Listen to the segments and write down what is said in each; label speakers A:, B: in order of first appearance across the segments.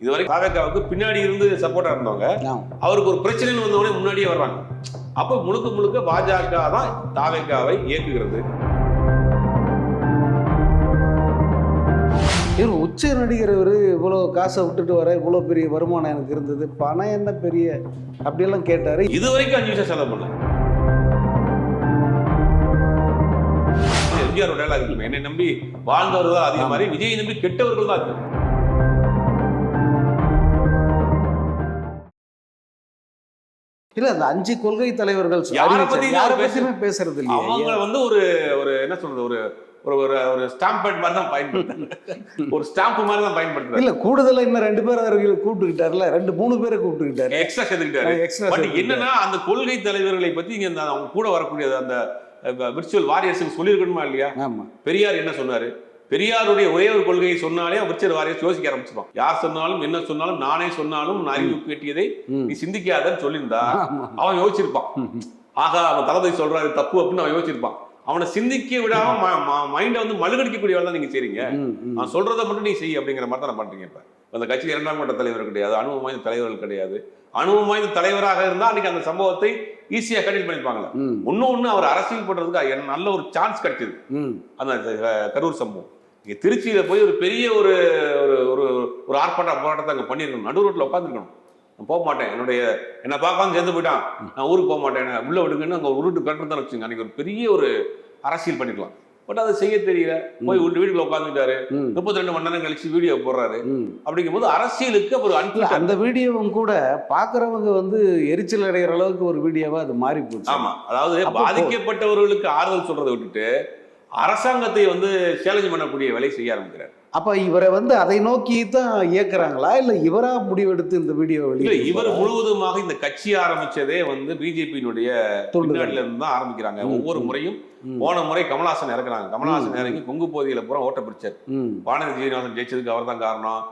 A: இதுவரைக்கும் தாவேக்காவுக்கு பின்னாடி இருந்து சப்போர்ட்டா இருந்தவங்க. அவருக்கு ஒரு பிரச்சனைன்னு வந்தவொடனே முன்னாடியே வர்றாங்க. அப்ப முழுக்க முழுக்க பாஜக தான் தாவேக்காவை இயக்குகிறது.
B: இவர் உச்ச நடிகர் இவர் இவ்வளோ காசை விட்டுட்டு வர இவ்வளோ பெரிய வருமானம் எனக்கு இருந்தது பணம் என்ன பெரிய? அப்படியெல்லாம் கேட்டார்.
A: இது வரைக்கும் அஞ்சு நிமிஷம் செலவு பண்ணல. எம்ஜிஆர் இருக்கு. என்னை நம்பி வாழ்ந்தவர்கள் தான் அதிகம் மாதிரி விஜயை நம்பி கெட்டவர்கள் தான்
B: இல்ல அந்த அஞ்சு கொள்கை தலைவர்கள் பேசுறது
A: அவங்க
B: இல்லையா
A: வந்து ஒரு ஒரு என்ன சொல்றது ஒரு ஒரு ஒரு ஒரு ஸ்டாம்ப் பேட் மாதிரி தான் பயன்படுத்துறாங்க. ஒரு ஸ்டாம்ப் மாதிரி தான் பயன்படுத்துறாங்க.
B: இல்ல கூடுதலா இன்னும் ரெண்டு பேர் அவர்கள் கூப்பிட்டுக்கிட்டாருல ரெண்டு மூணு பேரை கூப்பிட்டுக்கிட்டாரு.
A: எக்ஸ்ட்ரா சேர்த்துக்கிட்டாரு.
B: எக்ஸ்ட்ரா
A: பட் என்னன்னா அந்த கொள்கை தலைவர்களை பத்தி இங்க அவங்க கூட வரக்கூடிய அந்த விர்ச்சுவல் வாரியர்ஸ் சொல்லியிருக்கணுமா இல்லையா?
B: ஆமா.
A: பெரியார் என்ன சொன்னாரு? பெரியாருடைய ஒரே ஒரு கொள்கையை சொன்னாலே விர்ச்சுவல் வாரியர்ஸ் யோசிக்க ஆரம்பிச்சிடும் யார் சொன்னாலும் என்ன சொன்னாலும் நானே சொன்னாலும் நான் அறிவு கேட்டியதை. நீ சிந்திக்காதன்னு சொல்லியிருந்தா. அவன் யோசிச்சிருப்பான். ஆகா அவன் தளபதி சொல்றாரு தப்பு அப்படின்னு அவன் யோசிச்சிருப்பான். அவனை சிந்திக்க விடாம மைண்டை வந்து மழுகடிக்கக்கூடிய வேலை தான் நீங்க செய்றீங்க. நான் சொல்றதை மட்டும் நீ செய் அப்படிங்கிற மாதிரி தான் பண்றீங்க இப்ப. அந்த கட்சியில் இரண்டாம் கட்ட தலைவர் கிடையாது அனுபவம் வாய்ந்த தலைவர்கள் கிடையாது. அனுபவம் வாய்ந்த தலைவராக இருந்தா அன்னைக்கு அந்த சம்பவத்தை ஈஸியா கண்டில் பண்ணிருப்பாங்களா
B: ம்,
A: இன்னொன்னு அவர் அரசியல் பண்றதுக்கு நல்ல ஒரு சான்ஸ் கிடைச்சது. அந்த கரூர் சம்பவம். இங்க திருச்சியில போய் ஒரு பெரிய ஒரு ஒரு ஒரு ஒரு ஆர்ப்பாட்ட போராட்டத்தை அங்க பண்ணிருக்கணும் நடு ரோட்ல உட்காந்துருக்கணும் நான் போக மாட்டேன். என்னுடைய என்ன பார்க்காம சேர்ந்து போயிட்டான். நான் ஊருக்கு போக மாட்டேன். என்னை உள்ள விடுங்கன்னு அங்க ஒரு உருட்டு தான் வச்சுங்க அன்னைக்கு ஒரு பெரிய ஒரு அரசியல் பண்ணிக்கலாம். பட் அதை செய்ய தெரியல. போய் வீட்டு வீட்டுக்குள்ள உட்காந்துட்டாரு முப்பத்தி ரெண்டு மணி நேரம் கழிச்சு வீடியோ போடுறாரு.
B: ம்.
A: அப்படிங்கும்போது அரசியலுக்கு அவர்
B: இல்ல
A: அன்பு
B: அந்த வீடியோவும் கூட பாக்குறவங்க வந்து எரிச்சல் அடைகிற அளவுக்கு ஒரு வீடியோவா அது மாறி போச்சு
A: ஆமா. அதாவது பாதிக்கப்பட்டவர்களுக்கு ஆறுதல் சொல்றதை விட்டுட்டு அரசாங்கத்தை வந்து சேலஞ்ச் பண்ணக்கூடிய வேலையை செய்ய ஆரம்பிக்கிறார்.
B: அப்ப இவரை வந்து அதை நோக்கி தான் இயக்குறாங்களா? இல்ல இவரா முடிவெடுத்து இந்த வீடியோ
A: இல்ல
B: வெளியே
A: இவர் முழுவதுமாக இந்த கட்சி ஆரம்பிச்சதே வந்து பிஜேபியினுடைய. பின்னாடில இருந்து தான் ஆரம்பிக்கிறாங்க. ஒவ்வொரு. முறையும் போன முறை கமலஹாசன் இறக்குறாங்க. கமலஹாசன். இறங்கி கொங்கு பகுதியில பூரா ஓட்ட பிடிச்சார்.
B: ம்,
A: வானதி ஜெயநாதன் ஜெயிச்சதுக்கு அவர் தான் காரணம்.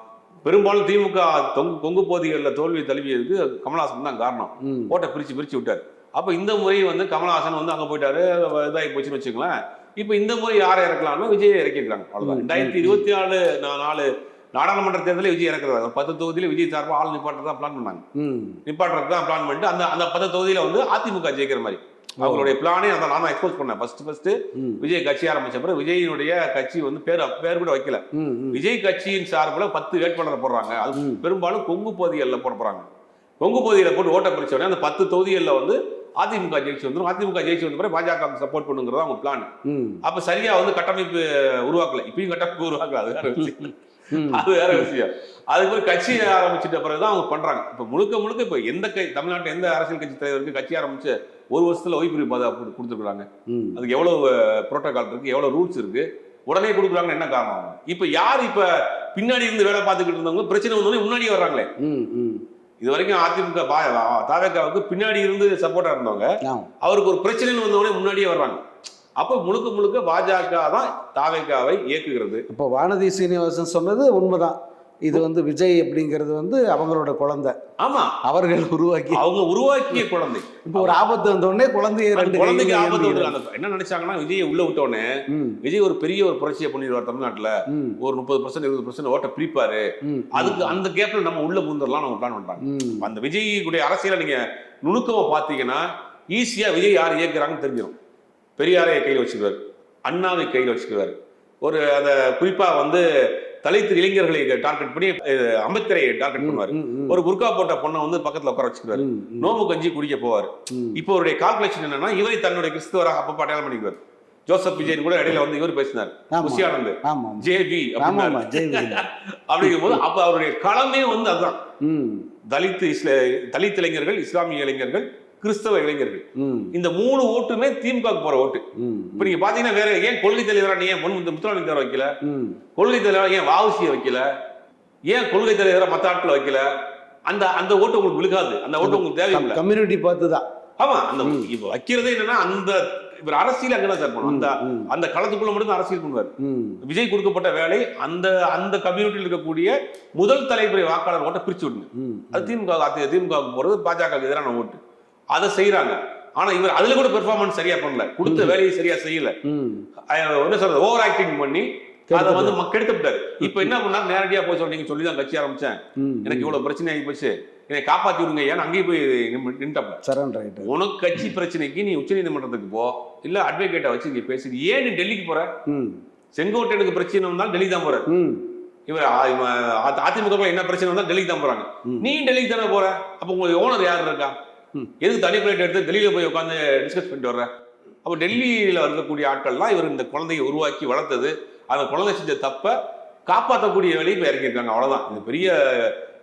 A: பெரும்பாலும் திமுக தொங்கு கொங்கு பகுதிகளில் தோல்வி தழுவியதுக்கு கமலஹாசன் தான் காரணம். ஓட்டை பிரிச்சு பிரிச்சு விட்டார். அப்ப இந்த முறை வந்து கமலஹாசன் வந்து அங்க போயிட்டாரு. இதாகி போச்சுன்னு வச்சுக்கலாம் இப்ப இந்த முறை யாரை இறக்கலாம்னா விஜய் இறக்கிருக்காங்க. அவ்வளவுதான்.
B: ம்,
A: ரெண்டாயிரத்தி இருபத்தி நாலு நாலு நாடாளுமன்ற தேர்தலில் விஜய் இறக்குறாங்க பத்து தொகுதியில விஜய் சார்பாக ஆள் நிப்பாட்டதான் பிளான் பண்ணாங்க. நிப்பாட்டுறது தான் பிளான் பண்ணிட்டு அந்த அந்த பத்து தொகுதியில வந்து அதிமுக ஜெயிக்கிற மாதிரி. அவங்களுடைய பிளானே அதை நான் தான் எக்ஸ்போஸ் பண்ணேன். ஃபர்ஸ்ட் ஃபர்ஸ்ட் விஜய் கட்சி ஆரம்பிச்ச பிறகு விஜயினுடைய கட்சி வந்து பேர் பேர் கூட வைக்கல. விஜய் கட்சியின் சார்பில் பத்து வேட்பாளரை போடுறாங்க. அது. பெரும்பாலும் கொங்கு பகுதிகளில் போட போறாங்க. கொங்கு பகுதியில் போட்டு ஓட்ட பிரிச்ச உடனே அந்த பத்து தொகுதிகளில் வந்து அதிமுக ஜெயிச்சு வந்துடும் அதிமுக ஜெயிச்சு வந்த பிறகு பாஜக சப்போர்ட் பண்ணுங்கிறது அவங்க பிளான் அப்ப சரியா வந்து கட்டமைப்பு உருவாக்கல. இப்பயும் கட்டமைப்பு உருவாக்கல. அது வேற விஷயம். அது வேற விஷயம். அதுக்கு பிறகு கட்சி ஆரம்பிச்சிட்ட பிறகுதான் அவங்க பண்றாங்க. இப்ப முழுக்க முழுக்க இப்ப எந்த கை தமிழ்நாட்டில் எந்த அரசியல் கட்சி தலைவருக்கு கட்சி ஆரம்பிச்சு ஒரு வருஷத்துல ஓய்வு பாதுகாப்பு கொடுத்துருக்காங்க. அதுக்கு எவ்வளவு புரோட்டோகால் இருக்கு எவ்வளவு ரூல்ஸ் இருக்கு? உடனே கொடுக்குறாங்கன்னு என்ன காரணம்? இப்ப யார் இப்ப பின்னாடி இருந்து வேலை பார்த்துக்கிட்டு இருந்தவங்க பிரச்சனை வந்தோடனே முன்னாடியே வர்றாங்களே. இது வரைக்கும் அதிமுக தாவேக்காவுக்கு பின்னாடி இருந்து சப்போர்ட்டா இருந்தவங்க. அவருக்கு ஒரு பிரச்சனைன்னு வந்தவொடனே முன்னாடியே வர்றாங்க அப்ப முழுக்க முழுக்க பாஜக தான் தாவேக்காவை இயக்குகிறது.
B: இப்போ வானதி சீனிவாசன் சொன்னது உண்மைதான். இது வந்து விஜய் அப்படிங்கிறது வந்து அவங்களோட குழந்தை.
A: ஆமா.
B: அவர்கள் உருவாக்கி
A: அவங்க உருவாக்கிய குழந்தை.
B: இப்போ ஒரு ஆபத்து வந்த உடனே குழந்தைய ரெண்டு
A: குழந்தைக்கு ஆபத்து என்ன நினைச்சாங்கன்னா விஜயை உள்ள விட்டோடனே விஜய் ஒரு பெரிய ஒரு புரட்சியை பண்ணிடுவார் தமிழ்நாட்டுல. ஒரு முப்பது பர்சன்ட் இருபது பர்சன்ட் ஓட்ட பிரிப்பாரு. அதுக்கு அந்த கேப்ல நம்ம உள்ள பூந்துடலாம் நம்ம பிளான் பண்றாங்க. அந்த விஜய்க்குடைய அரசியலை நீங்க நுணுக்கமா பாத்தீங்கன்னா ஈஸியா விஜய் யார் இயக்குறாங்கன்னு தெரிஞ்சிடும் பெரியாரை கையில் வச்சுக்குவார். அண்ணாவை கையில் வச்சுக்குவார். ஒரு அந்த குறிப்பா வந்து தலித் இளைஞர்களை டார்கெட் பண்ணி அம்பேத்கரை டார்கெட் பண்ணுவார். ஒரு புர்கா போட்ட பொண்ணை வந்து பக்கத்துல உட்கார வச்சுக்குவார். நோம்பு கஞ்சி குடிக்க போவார். இப்போ அவருடைய கால்குலேஷன் என்னன்னா இவரை தன்னுடைய கிறிஸ்துவராக அப்பப்ப அடையாளம் பண்ணிக்குவார். ஜோசப் விஜயன் கூட இடையில வந்து இவர் பேசினார். குஷியானந்த்.
B: ஆமா
A: ஜேபி அப்படிங்கும் போது அப்ப அவருடைய களமே வந்து அதுதான்.
B: ம்.
A: தலித் இஸ்ல தலித் இளைஞர்கள் இஸ்லாமிய இளைஞர்கள் கிறிஸ்தவ இளைஞர்கள். இந்த மூணு ஓட்டுமே திமுக போற ஓட்டு. இப்ப நீங்க பாத்தீங்கன்னா வேற ஏன் கொள்கை தலைவரா நீ ஏன் முன் முத்துராமலிங்க வைக்கல? கொள்கை தலைவரா ஏன் வாவுசியை வைக்கல? ஏன் கொள்கை தலைவரா மத்த ஆட்களை வைக்கல? அந்த அந்த ஓட்டு உங்களுக்கு விழுகாது. அந்த ஓட்டு உங்களுக்கு தேவையில்லை.
B: கம்யூனிட்டி பார்த்து தான்
A: ஆமா அந்த வைக்கிறதே என்னன்னா அந்த இவர் அரசியல் அங்கதான் சார் பண்ணும் அந்த அந்த களத்துக்குள்ள மட்டும் அரசியல் பண்ணுவார். விஜய் கொடுக்கப்பட்ட வேலை அந்த அந்த கம்யூனிட்டியில் இருக்கக்கூடிய முதல் தலைமுறை வாக்காளர் ஓட்டை பிரிச்சு விடுங்க
B: ம்,
A: அது திமுக அதி- திமுக க்கு போறது பாஜக எதிரான ஓட்டு. அதை செய்யறாங்க ஆனா இவர் அதுல கூட பெர்ஃபார்மன்ஸ் சரியா பண்ணல. கொடுத்த வேலையை சரியா செய்யல. என்ன சொல்றது? ஓவர் ஆக்டிங் பண்ணி அதை வந்து ம- கெடுத்து விட்டாரு இப்ப என்ன பண்ணாரு நேரடியா போய் சொல்லி சொல்லி தான் கட்சி ஆரம்பிச்சேன். எனக்கு இவ்வளவு பிரச்சனை ஆகி போச்சு. என்னை காப்பாத்தி விடுங்க ஏன்னு அங்கேயே போய்
B: ரைட்டு
A: உனக்கு கட்சி பிரச்சனைக்கு நீ உச்சநீதிமன்றத்துக்கு போ. இல்ல அட்வொகேட்டை வச்சு இங்க பேசி. ஏன் நீ டெல்லிக்கு போற? செங்கோட்டையனுக்கு பிரச்சனை வந்தாலும் டெல்லி தான் போற இவர் அதிமுக என்ன பிரச்சனை வந்தாலும் டெல்லிக்கு தான் போறாங்க. நீ டெல்லிக்கு தானே போற? அப்ப உங்களுக்கு ஓனர் யார் இருக்கா. எதுக்கு தனி பிளேட் எடுத்து டெல்லியில் போய் உட்காந்து டிஸ்கஸ் பண்ணிட்டு வர்ற? அப்போ டெல்லியில் இருக்கக்கூடிய ஆட்கள்லாம் இவர் இந்த குழந்தையை உருவாக்கி வளர்த்தது. அந்த குழந்தை செஞ்ச தப்பை காப்பாற்றக்கூடிய வேலையை இப்போ இறங்கியிருக்காங்க அவ்வளோதான் இது பெரிய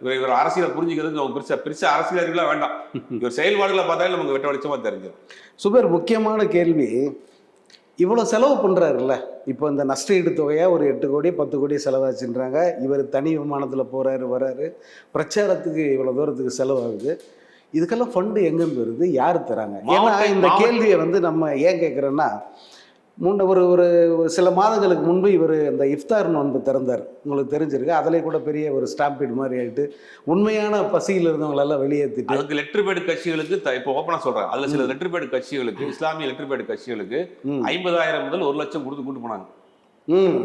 A: இவர் இவர் அரசியலை புரிஞ்சுக்கிறதுக்கு அவங்க பெருசாக பெருசாக அரசியல் அறிவுலாம் வேண்டாம். இவர் செயல்பாடுகளை பார்த்தாலே நமக்கு வெட்ட வெளிச்சமாக தெரிஞ்சிடும்.
B: சுபர் முக்கியமான கேள்வி. இவ்வளோ செலவு பண்ணுறாருல்ல இப்போ இந்த நஷ்டஈடு தொகையாக ஒரு எட்டு கோடி பத்து கோடி செலவாச்சுன்றாங்க. இவர் தனி விமானத்தில் போகிறாரு வராரு. பிரச்சாரத்துக்கு இவ்வளோ தூரத்துக்கு செலவாகுது. இதுக்கெல்லாம் ஃபண்டு எங்கேருந்து வருது? யார் தராங்க? ஏன்னா இந்த கேள்வியை வந்து நம்ம ஏன் கேட்குறோன்னா முன்ன ஒரு ஒரு சில மாதங்களுக்கு முன்பு இவர் இந்த இஃப்தார் நோன்பு திறந்தார். உங்களுக்கு தெரிஞ்சிருக்கு. அதிலே கூட பெரிய ஒரு ஸ்டாம்பீடு மாதிரி ஆயிட்டு உண்மையான பசியில் இருந்தவங்களெல்லாம் வெளியேற்றிட்டு
A: அதுக்கு லெட்டர் பேடு கட்சிகளுக்கு இப்போ ஓப்பனா சொல்றேன். அதுல சில லெட்டர் பேடு கட்சிகளுக்கு இஸ்லாமிய லெட்டர் பேடு கட்சிகளுக்கு. ஐம்பதாயிரம் முதல் ஒரு லட்சம் கொடுத்து கூட்டு போனாங்க.
B: ம்.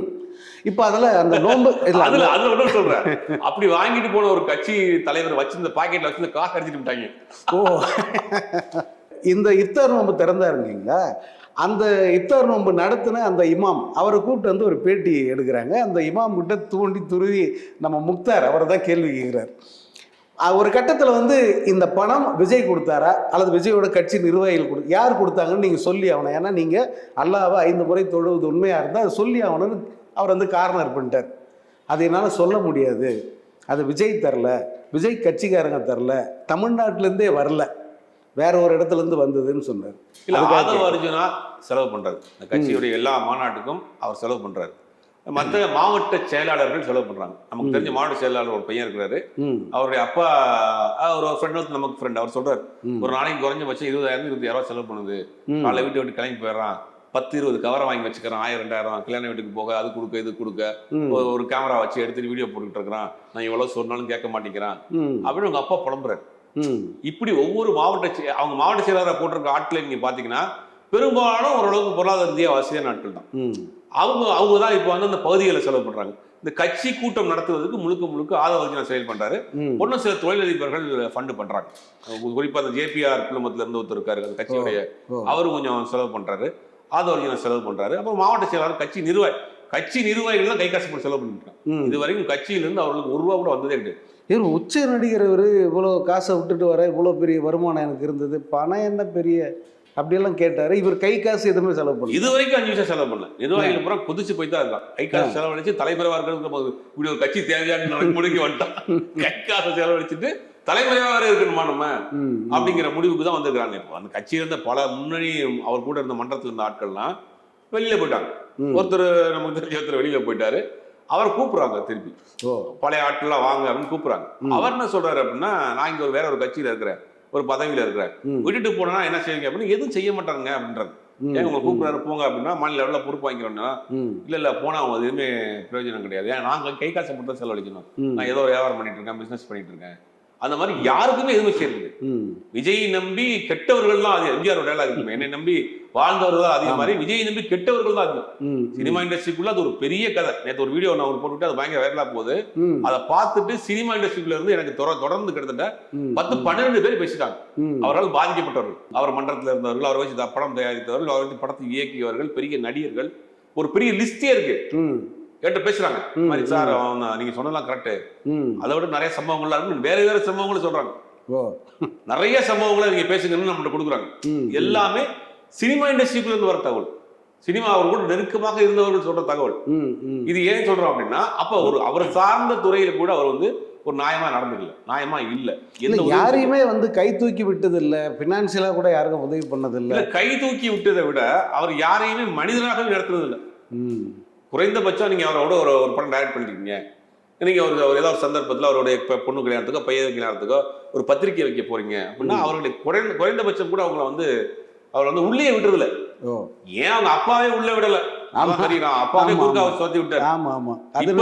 B: இப்போ அதில் அந்த நோன்பு இல்லை
A: அதுல அதுல ஒன்றும் சொல்றேன். அப்படி வாங்கிட்டு போன ஒரு கட்சி தலைவர் வச்சிருந்த பாக்கெட்ல வச்சிருந்த காசு அடிச்சிட்டு விட்டாங்க
B: ஓ. இந்த இஃப்தார் நோன்பு திறந்தாருங்களா அந்த இஃப்தார் நோன்பு நடத்தின அந்த இமாம் அவரை கூப்பிட்டு வந்து ஒரு பேட்டி எடுக்கிறாங்க. அந்த இமாம் கிட்ட தூண்டி துருவி நம்ம முக்தார் அவரை தான் கேள்வி கேட்குறாரு. ஒரு கட்டத்தில் வந்து இந்த பணம் விஜய் கொடுத்தாரா? அல்லது விஜயோட கட்சி நிர்வாகிகள் கொடு யார் கொடுத்தாங்கன்னு நீங்கள் சொல்லி ஆகணும். ஏன்னா நீங்கள் அல்லாவை ஐந்து முறை தொழுவது உண்மையாக இருந்தால் அது சொல்லி ஆகணும்னு அவர் வந்து கார்னர் பண்ணிட்டார். அது என்னால் சொல்ல முடியாது. அது விஜய் தரல. விஜய் கட்சிக்காரங்க தரல. தமிழ்நாட்டிலேருந்தே வரல. வேற ஒரு இடத்துல இருந்து வந்ததுன்னு சொன்னார்.
A: இல்ல ஆதவ. அர்ஜுனா செலவு பண்றாரு. இந்த கட்சியுடைய எல்லா மாநாட்டுக்கும் அவர் செலவு பண்றாரு. மற்ற மாவட்ட செயலாளர்கள் செலவு பண்றாங்க. நமக்கு தெரிஞ்ச மாவட்ட செயலாளர் ஒரு பையன் இருக்கிறாரு. அவருடைய அப்பா ஒரு ஃப்ரெண்ட் நமக்கு ஃப்ரெண்ட் அவர் சொல்றாரு. ஒரு நாளைக்கு குறைஞ்சபட்சம் இருபதாயிரம் இருபத்தாயிரம் செலவு பண்ணுது.
B: ம்.
A: காலைல வீட்டை விட்டு கிளம்பி போயிடுறான். பத்து இருபது கவரை வாங்கி வச்சுக்கிறான். ஆயிரம் ரெண்டாயிரம் கல்யாண வீட்டுக்கு போக அது கொடுக்க இது கொடுக்க. ஒரு கேமரா வச்சு எடுத்து வீடியோ போட்டுக்கிட்டு இருக்கிறான். நான் எவ்வளவு சொன்னாலும் கேட்க மாட்டேங்கிறான். அப்படின்னு உங்க அப்பா புலம்புறாரு. இப்படி ஒவ்வொரு மாவட்ட அவங்க மாவட்ட செயலாளரை போட்டிருக்க ஆட்களை நீங்க பாத்தீங்கன்னா பெரும்பாலும் ஓரளவுக்கு பொருளாதார ரீதியாக வசதியான ஆட்கள் தான். அவங்க அவங்க தான் இப்போ வந்து அந்த பகுதிகளை செலவு பண்றாங்க. இந்த கட்சி கூட்டம் நடத்துவதற்கு முழுக்க முழுக்க ஆதரவு செயல் பண்றாரு. ஒன்றும் சில தொழிலதிபர்கள் ஃபண்டு பண்றாங்க. குறிப்பா அந்த ஜேபிஆர் குழுமத்துல இருந்து ஒருத்தர் இருக்காரு அந்த கட்சியுடைய
B: ஓ.
A: அவரு கொஞ்சம் செலவு பண்றாரு. ஆதரவு செலவு பண்றாரு. அப்புறம் மாவட்ட செயலாளர் கட்சி நிர்வாகி கட்சி நிர்வாகிகள் தான் கை காசு போட்டு செலவு பண்ணிருக்காங்க இது வரைக்கும் கட்சியிலிருந்து அவர்களுக்கு ஒரு ரூபா கூட வந்ததே கிடையாது.
B: இவர் உச்ச நடிகர் இவர் இவ்வளோ காசை விட்டுட்டு வர இவ்வளோ பெரிய வருமானம் எனக்கு இருந்தது. பணம் என்ன பெரிய அப்படியெல்லாம் கேட்டார். இவர் கை காசு எதுவுமே செலவு பண்ணல.
A: இது வரைக்கும் அஞ்சு நிமிஷம் செலவு பண்ணல. நிர்வாகிகள் பூரா குதிச்சு போய் தான் இருக்கான் கை காசு செலவழிச்சு தலைமறைவா இருக்கிறது இப்படி ஒரு கட்சி தேவையான முடிக்க வந்துட்டான். கை காசு செலவழிச்சுட்டு தலைமறைவா வேற இருக்கணுமா நம்ம? அப்படிங்கிற முடிவுக்கு தான் வந்திருக்காங்க இப்போ. அந்த கட்சியில இருந்த பல முன்னணி அவர் கூட இருந்த மன்றத்தில் இருந்த ஆட்கள்லாம் வெளியில போயிட்டாங்க. ஒருத்தர் நமக்கு தெரிஞ்ச ஒருத்தர் வெளியில போயிட்டாரு. அவர் கூப்பிடுறாங்க திருப்பி. பழைய ஆட்கள்லாம் வாங்க அப்படின்னு கூப்பிடுறாங்க. அவர் என்ன சொல்றாரு அப்படின்னா நான் இங்க ஒரு வேற ஒரு கட்சியில இருக்கிறேன். ஒரு பதவியில இருக்கிறேன்
B: ம்.
A: விட்டுட்டு போனா என்ன செய்வீங்க அப்படின்னு எதுவும் செய்ய மாட்டாங்க அப்படின்றாங்க
B: ம்,
A: ஏன் உங்களை கூப்பிடுறாரு போங்க அப்படின்னா மாநில லெவலில் பொறுப்பு வாங்கிக்கிறோம்னா இல்ல இல்ல போனா அவங்க எதுவுமே பிரயோஜனம் கிடையாது. ஏன் நாங்க கை காசை மட்டும் செலவழிக்கணும். நான் ஏதோ வியாபாரம் பண்ணிட்டு இருக்கேன் பிசினஸ் பண்ணிட்டு இருக்கேன். அந்த மாதிரி யாருக்குமே எதுவுமே செய்யறது
B: ம்.
A: விஜய் நம்பி கெட்டவர்கள் தான் அதிகம். எம்ஜிஆர் டேலாக் இருக்குமே என்னை நம்பி வாழ்ந்தவர்கள் தான்
B: ஆமா.
A: மாதிரி விஜய் நம்பி கெட்டவர்கள் தான் அதிகம் சினிமா இண்டஸ்ட்ரிக்குள்ள அது ஒரு பெரிய கதை. நேற்று ஒரு வீடியோ நான் ஒரு போட்டுவிட்டு அது பயங்கர வைரலா போகுது. அதை பார்த்துட்டு சினிமா இண்டஸ்ட்ரிக்குள்ள இருந்து எனக்கு தொட- தொடர்ந்து கிட்டத்தட்ட பத்து பன்னிரெண்டு பேர் பேசிட்டாங்க. அவரால் பாதிக்கப்பட்டவர்கள். அவர் மன்றத்தில் இருந்தவர்கள் அவர் வச்சு படம் தயாரித்தவர்கள் அவர் வச்சு படத்தை இயக்கியவர்கள் பெரிய நடிகர்கள். ஒரு பெரிய லிஸ்டே இருக்கு.
B: ம்
A: கேட்டு பேசுறாங்க. மாதிரி சார் நீங்க சொன்னதெல்லாம் கரெக்ட் அதை விட நிறைய சம்பவங்கள்லாம் இருக்கு. வேற வேற சம்பவங்களும் சொல்றாங்க. நிறைய சம்பவங்களை நீங்க பேசுங்கன்னு நம்மகிட்ட கொடுக்குறாங்க. எல்லாமே சினிமா இண்டஸ்ட்ரிக்குள்ள இருந்து வர தகவல். சினிமா அவர் கூட நெருக்கமாக இருந்தவர்கள் சொல்ற தகவல். இது ஏன் சொல்றோம் அப்படின்னா அப்ப ஒரு அவர் சார்ந்த துறையில கூட அவர் வந்து ஒரு நியாயமா நடந்துக்கல. நியாயமா இல்ல.
B: இல்ல யாரையுமே வந்து கை தூக்கி விட்டது இல்ல பினான்சியலா கூட யாருக்கும் உதவி பண்ணது இல்ல
A: கை தூக்கி விட்டதை விட அவர் யாரையுமே மனிதனாகவே நடத்துறது இல்ல
B: ம்.
A: குறைந்தபட்சம் நீங்க அவரோட ஒரு ஒரு படம் டைரக்ட் பண்ணிருக்கீங்க. நீங்க ஒரு ஒரு ஏதாவது ஒரு சந்தர்ப்பத்தில் அவருடைய இப்ப பொண்ணு கல்யாணத்துக்கோ பையன் கல்யாணத்துக்கோ ஒரு பத்திரிக்கை வைக்க போறீங்க அப்படின்னா அவர்களுடைய குறைந்த குறைந்தபட்சம் கூட அவங்கள வந்து அவர் வந்து உள்ளே விட்டுறதில்ல. ஏன் அவங்க அப்பாவே உள்ள விடல? அப்பாவே குறுக்கா தோத்தி விட்டாரு.
B: ஆமா ஆமா. அது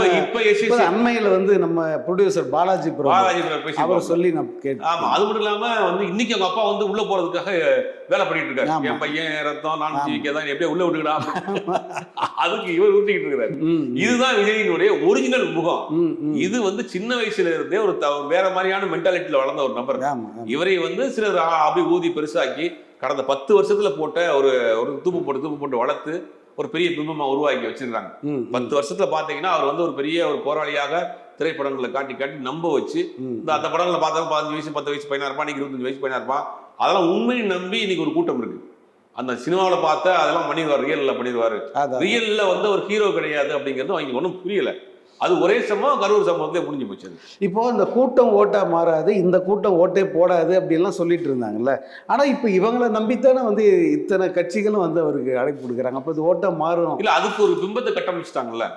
A: இப்ப
B: அண்மையில வந்து நம்ம ப்ரொடியூசர் பாலாஜி
A: பாலாஜி
B: அவர் சொல்லி நான் கேட்டேன்.
A: ஆமா அது மட்டும் இல்லாம வந்து இன்னைக்கு அவங்க அப்பா வந்து உள்ள போறதுக்காக வேலை பண்ணிட்டு இருக்காரு. என் பையன் ரத்தம் நான்
B: ஆமா.
A: ஜீவிக்க தான் எப்படியே உள்ள விட்டுக்கடா. அதுக்கு இவர் ஊட்டிக்கிட்டு இருக்கிறாரு
B: ம்,
A: இதுதான் விஜயினுடைய ஒரிஜினல் முகம். இது வந்து சின்ன வயசுல இருந்தே ஒரு வேற மாதிரியான மென்டாலிட்டியில வளர்ந்த ஒரு நபர். இவரை வந்து சிலர் அப்படி ஊதி பெருசாக்கி கடந்த பத்து வருஷத்துல போட்ட ஒரு ஒரு தூப்பு போட்டு தூப்பு போட்டு வளர்த்து ஒரு பெரிய பிம்பமா உருவாக்கி வச்சிருக்காங்க பத்து வருஷத்துல பாத்தீங்கன்னா அவர் வந்து ஒரு பெரிய ஒரு போராளியாக திரைப்படங்களை காட்டி காட்டி நம்ப வச்சு. இந்த அந்த படங்களை பார்த்தா பதினஞ்சு வயசு பத்து வயசு பையனா இருப்பான் இன்னைக்கு இருபத்தஞ்சு வயசு பையனா இருப்பான் அதெல்லாம் உண்மையை நம்பி இன்னைக்கு ஒரு கூட்டம் இருக்கு. அந்த சினிமாவில் பார்த்தா அதெல்லாம் பண்ணிடுவார். ரியல்ல பண்ணிடுவாரு. ரியல்ல வந்து ஒரு ஹீரோ கிடையாது அப்படிங்கிறது அவங்க ஒன்றும் புரியல. அது ஒரே சம்பவம் கரூர் சம்பவத்திலே புரிஞ்சு போச்சு.
B: இப்போ இந்த கூட்டம் ஓட்டா மாறாது இந்த கூட்டம் ஓட்டே போடாது அப்படிலாம் சொல்லிட்டு இருந்தாங்கல்ல. ஆனா இப்போ இவங்களை நம்பித்தானே வந்து இத்தனை கட்சிகளும் வந்து அவருக்கு அழைப்பு கொடுக்குறாங்க. அப்போ இது ஓட்டா மாறும்.
A: இல்ல அதுக்கு ஒரு பிம்பத்தை கட்டமைச்சிட்டாங்கல்ல.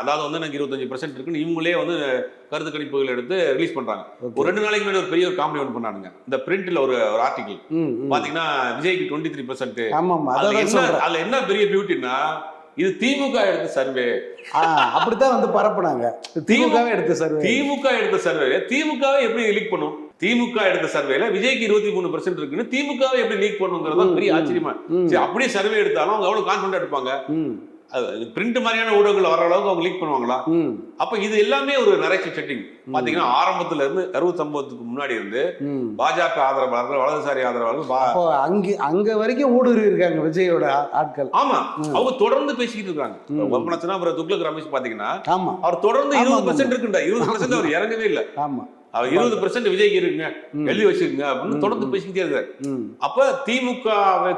A: அதாவது வந்து எனக்கு இருபத்தஞ்சு பர்சன்ட் இருக்குன்னு இவங்களே வந்து கருத்து கணிப்புகள் எடுத்து ரிலீஸ் பண்றாங்க. ஒரு ரெண்டு நாளைக்கு முன்னாடி ஒரு பெரிய ஒரு காமெடி ஒன்று பண்ணானுங்க. இந்த பிரிண்ட்ல ஒரு ஒரு ஆர்டிகல். பாத்தீங்கன்னா விஜய்க்கு டுவெண்ட்டி த்ரீ பர்சன்ட் அதுல என்ன பெரிய பியூட்டின்னா இது திமுக எடுத்த சர்வே.
B: அப்படித்தான் வந்து பரப்புனாங்க. திமுகவே எடுத்த சர்வே.
A: திமுக எடுத்த சர்வே. திமுகவை எப்படி லீக் பண்ணும்? திமுக எடுத்த சர்வேல விஜய்க்கு இருபத்தி மூணு பர்சன்ட் இருக்குன்னு திமுகவை எப்படி லீக் பண்ணுங்கிறது பெரிய ஆச்சரியமா. சரி அப்படியே சர்வே எடுத்தாலும் அவங்க எவ்வளவு கான்பிடண்டா எடுப்பாங்க பிரிண்ட் மாதிரியான ஊடகங்கள் வர அளவுக்கு அவங்க லீக் பண்ணுவாங்களா? அப்ப இது எல்லாமே ஒரு நரேஷன் செட்டிங் பாத்தீங்கன்னா ஆரம்பத்துல இருந்து கரூர் சம்பவத்துக்கு முன்னாடி இருந்து. பாஜக ஆதரவாளர்கள் வலதுசாரி ஆதரவாளர்கள்
B: அங்க அங்க வரைக்கும் ஊடுருவி இருக்காங்க விஜயோட ஆட்கள்.
A: ஆமா. அவங்க தொடர்ந்து பேசிக்கிட்டு இருக்காங்க. ஒப்பனச்சுனா அப்புறம் துக்ளக் ரமேஷ் பாத்தீங்கன்னா
B: ஆமா.
A: அவர் தொடர்ந்து இருபது. பெர்சென்ட் இருக்குண்டா இருபது பெர்சென்ட் அவர் இறங்கவே இல்ல.
B: ஆமா.
A: அவர் இருபது பெர்சென்ட் விஜய்க்கு இருக்குங்க
B: ம்,
A: எழுதி வச்சிருங்க அப்படின்னு தொடர்ந்து. பேசிக்கிட்டே இருக்காரு.
B: ம்,
A: அப்ப திமுக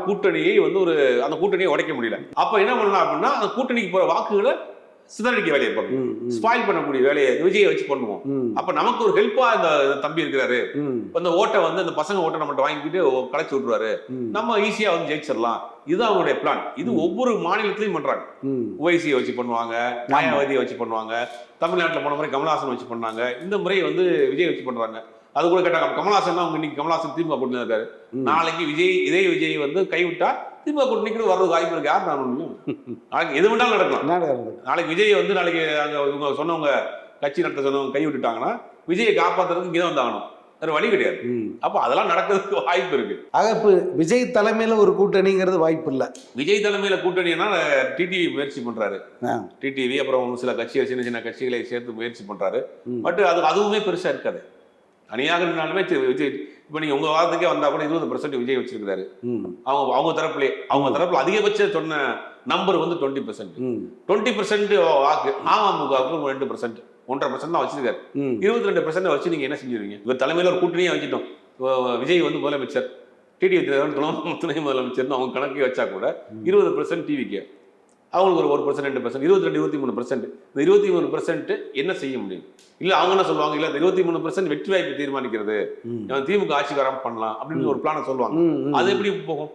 A: கூட்டணியை வந்து ஒரு அந்த கூட்டணியை உடைக்க முடியல. அப்ப என்ன பண்ணலாம் அப்படின்னா அந்த கூட்டணிக்கு போற வாக்குகளை சிதறடிக்க வேலையை பண்ணுவோம் ஸ்பாயில் பண்ணக்கூடிய வேலையை விஜயை வச்சு பண்ணுவோம். அப்ப நமக்கு ஒரு ஹெல்ப்பா இந்த தம்பி இருக்கிறாரு. அந்த ஓட்டை வந்து அந்த பசங்க ஓட்டை நம்மகிட்ட வாங்கிக்கிட்டு களைச்சு விட்டுருவாரு. நம்ம ஈஸியா வந்து ஜெயிச்சிடலாம். இதுதான் அவங்களுடைய பிளான் இது ஒவ்வொரு மாநிலத்திலையும் பண்றாங்க.
B: ம்.
A: ஓவைசியை வச்சு பண்ணுவாங்க மாயாவதியை வச்சு பண்ணுவாங்க தமிழ்நாட்டுல போன முறை கமலஹாசன் வச்சு பண்ணாங்க. இந்த முறை வந்து விஜய் வச்சு பண்றாங்க. அது கூட கேட்டாங்க கமலஹாசன் அவங்க இன்னைக்கு கமலஹாசன் திமுக கூட்டணி இருக்காரு. நாளைக்கு விஜய் இதே விஜய் வந்து கைவிட்டா திமுக கூட்டணிக்கு வர்றது வாய்ப்பு இருக்கு. யார் நான் முடியும் நாளைக்கு எது வேணாலும் நடக்கலாம்? நாளைக்கு விஜய் வந்து நாளைக்கு அங்க இவங்க சொன்னவங்க கட்சி நடத்த சொன்னவங்க கை விட்டுட்டாங்கன்னா விஜயை காப்பாத்துறதுக்கு இங்கே வந்தாகணும் வேற வழி கிடையாது. அப்ப அதெல்லாம் நடக்கிறதுக்கு வாய்ப்பு இருக்கு.
B: ஆக இப்போ விஜய் தலைமையில ஒரு கூட்டணிங்கிறது வாய்ப்பு இல்லை.
A: விஜய் தலைமையில கூட்டணினா டிடிவி முயற்சி பண்றாரு.
B: ஆ.
A: டிடிவி அப்புறம் சில கட்சிகள் சின்ன சின்ன கட்சிகளை சேர்த்து முயற்சி பண்றாரு.
B: ம்.
A: பட் அது அதுவுமே பெருசா இருக்காது. தனியாக இருந்தாலுமே தி- விஜய் இப்போ நீங்க உங்க வாரத்துக்கே வந்தா கூட இருபது பர்சன்ட் விஜய் வச்சிருக்காரு அவங்க அவங்க தரப்புலே அவங்க தரப்புல அதிகபட்ச சொன்ன நம்பர் வந்து டுவெண்ட்டி பர்சன்ட் டுவெண்ட்டி பர்சன்ட் வாக்கு அமமுகவுக்கு ரெண்டு பர்சன்ட் ஒன்றரை பர்சன்ட் தான் வச்சிருக்காரு. இருபத்தி ரெண்டு பர்சன்ட் வச்சு நீங்க என்ன செஞ்சிருவீங்க இவர் தலைமையில ஒரு கூட்டணியே வச்சுட்டோம். விஜய் வந்து முதலமைச்சர். தினகரன் துணை முதலமைச்சர்னு அவங்க கணக்கே வச்சா கூட இருபது பர்சன்ட் டிவிக்கு அவங்களுக்கு ஒரு ஒரு பர்சன்ட் ரெண்டு பர்சன்ட் இருபத்தி ரெண்டு இருபத்தி மூணு பர்சன்ட் இந்த இருபத்தி மூணு பர்சன்ட் என்ன செய்ய முடியும்? இல்ல அவங்க என்ன சொல்லுவாங்க? இல்ல இருபத்தி மூணு பர்சன்ட் வெற்றி வாய்ப்பு தீர்மானிக்கிறது திமுக ஆட்சிக்கு வராம பண்ணலாம் அப்படின்னு ஒரு பிளானை சொல்லுவாங்க. அது எப்படி போகும்?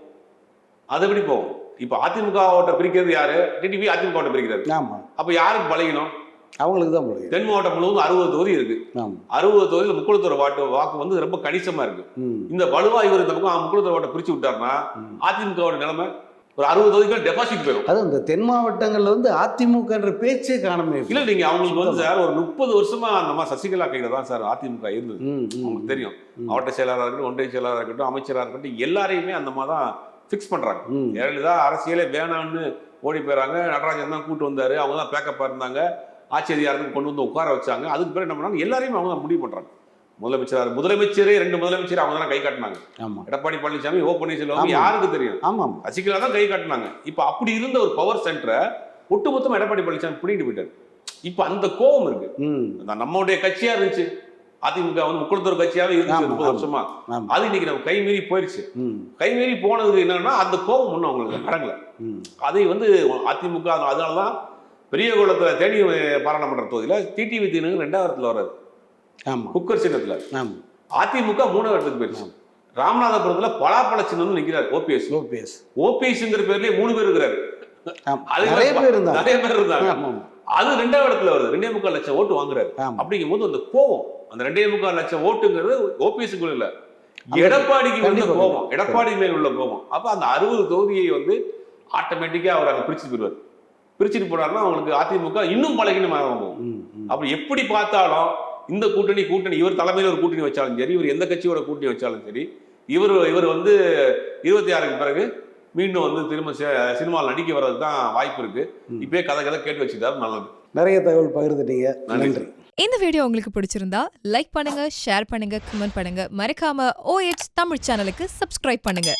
A: அது எப்படி போகும்? இப்போ அதிமுக ஓட்ட பிரிக்கிறது யாரு? டிடிவி அதிமுக ஓட்ட பிரிக்கிறது.
B: ஆமா.
A: அப்ப யாருக்கு பழகினோம்?
B: அவங்களுக்கு தான் முடியும்
A: தென் மாவட்டம் முழுவதும் அறுபது தொகுதி இருக்கு. அறுபது தொகுதியில் முக்குளத்தோட வாட்டு வாக்கு வந்து ரொம்ப கணிசமா இருக்கு. இந்த வலுவா இவர் இந்த பக்கம் முக்குளத்தோட வாட்டை பிரிச்சு விட்டாருன்னா. அதிமுகவோட நிலைமை ஒரு அறுபது தொகுதிகள் டெபாசிட் போயிடும்
B: அதுவும் இந்த தென் மாவட்டங்கள்ல வந்து அதிமுகன்ற பேச்சே காணமே
A: இல்ல நீங்க அவங்களுக்கு வந்து சார் ஒரு முப்பது வருஷமா அந்த மாதிரி சசிகலா கையில தான் சார் அதிமுக இருந்தது. உங்களுக்கு தெரியும். மாவட்ட செயலாளராக இருக்கட்டும் ஒன்றிய செயலாளராக இருக்கட்டும் அமைச்சராக இருக்கட்டும் எல்லாரையுமே அந்த மாதிரி தான் ஃபிக்ஸ் பண்றாங்க.
B: ம்,
A: ஜெயலலிதா அரசியலே வேணாம்னு ஓடி போயிறாங்க. நடராஜன் தான் கூட்டு வந்தாரு. அவங்க தான் பேக்கப்பா இருந்தாங்க. ஆட்சி அதிகாரத்துக்கு கொண்டு வந்து உட்கார வச்சாங்க. அதுக்கு பிறகு என்ன பண்ணாங்க? எல்லாரையுமே அவங்க தான் முடிவு பண்றாங்க. முதலமைச்சர் முதலமைச்சரே ரெண்டு முதலமைச்சர் அவங்க தான் கை காட்டினாங்க.
B: ஆமா.
A: எடப்பாடி பழனிசாமி ஓ பன்னீர்செல்வம். யாருக்கு தெரியும்?
B: ஆமா ஆமா.
A: சசிகலா தான் கை காட்டினாங்க. இப்ப அப்படி இருந்த ஒரு பவர் சென்டரை ஒட்டுமொத்தமா எடப்பாடி பழனிசாமி பிடிக்கிட்டு போயிட்டாரு. இப்ப அந்த கோபம் இருக்கு. நம்மளுடைய கட்சியா இருந்துச்சு. அதிமுக வந்து முக்குளத்தூர் கட்சியாவே இருந்துச்சு முப்பது. வருஷமா. அது இன்னைக்கு நம்ம கை மீறி போயிருச்சு.
B: ம்,
A: கை மீறி போனது என்னன்னா அந்த கோபம் ஒன்றும் அவங்களுக்கு அடங்கல. அதை வந்து அதிமுக அதனால தான் பெரிய குளத்துல தேனி பாராளுமன்ற தொகுதியில டிடிவி தினகு ரெண்டாயிரத்துல வர்றாரு.
B: ஆமா.
A: குக்கர் சின்னத்துல.
B: ஆமா.
A: அதிமுக மூணாவது இடத்துக்கு போயிருச்சு ராமநாதபுரத்துல பலாப்பழ சின்னம்னு நிக்கிறார் ஓபிஎஸ்.
B: ஓபிஎஸ்.
A: ஓபிஎஸ்ங்கிற பேர்லயே மூணு பேர் இருக்கிறாரு.
B: நிறைய பேர் இருந்தாங்க.
A: நிறைய பேர் இருந்தாங்க. அது ரெண்டாவது இடத்துல வருது. ரெண்டே முக்கால் லட்சம் ஓட்டு வாங்குறாரு. அப்படிங்கும் போது அந்த கோவம் அந்த ரெண்டே முக்கால் லட்சம் ஓட்டுங்கிறது ஓபிஎஸ்க்குள்ள இல்ல. எடப்பாடிக்கு உள்ள. கோபம். எடப்பாடி மேல் உள்ள கோபம். அப்ப அந்த அறுபது தொகுதியை வந்து ஆட்டோமேட்டிக்கா அவர் அங்க பிரிச்சு போயிருவார் பிரிச்சுட்டு போனாருன்னா அவங்களுக்கு அதிமுக இன்னும் பலகீனமாக போகும். அப்படி எப்படி பார்த்தாலும் இந்த கூட்டணி கூட்டணி இவர் தலைமையில் ஒரு கூட்டணி வச்சாலும் சரி இவர் எந்த கட்சியோட கூட்டணி வச்சாலும் சரி இவர் இவர் வந்து இருபத்தி ஆறுக்கு பிறகு மீண்டும் வந்து திரும்ப சி- சினிமாவில் நடிக்க வர்றதுக்கு தான் வாய்ப்பு இருக்கு. இப்பயே கதை கதை கேட்டு வச்சுட்டாரு நல்லது.
B: நிறைய தகவல் பகிர்ந்துட்டீங்க. நன்றி.
C: இந்த வீடியோ உங்களுக்கு பிடிச்சிருந்தா லைக் பண்ணுங்க ஷேர் பண்ணுங்க கமெண்ட் பண்ணுங்க. மறக்காம OH தமிழ் சேனலுக்கு சப்ஸ்கிரைப் பண்ணுங்க.